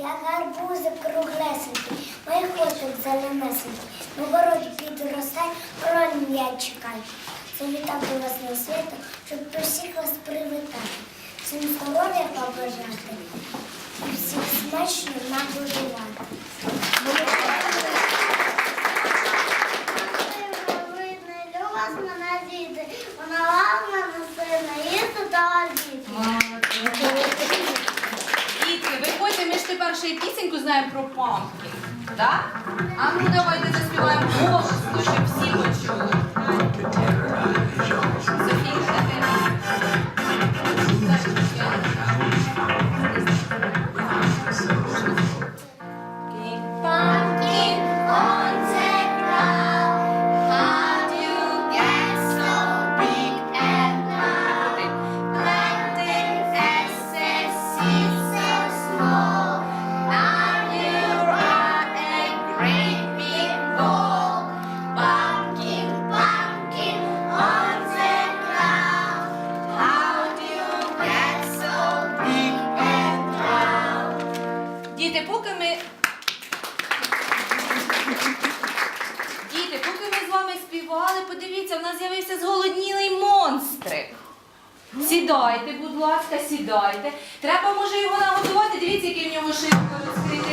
Я гарбузик круглесенький, мої хвостик зеленесенький. На городі підростай, вороні я чекаю. Завітав до вас на свято, щоб усіх вас привітати. Всім здоров'я побажати і всіх смачно нагодувати. Вас мене діти, вона вам мене сина, їсти та діти. Дітки, виходьте, ми ж тепер ще й пісеньку знаємо про пампкін. Так? А ну давайте заспіваємо голосно, щоб всі почули. поки ми. Діти, поки ми з вами співали, подивіться, в нас з'явився зголоднілий монстрик. Сідайте, будь ласка, сідайте. Треба, може, його нагодувати. Дивіться, який в нього широко розкрити.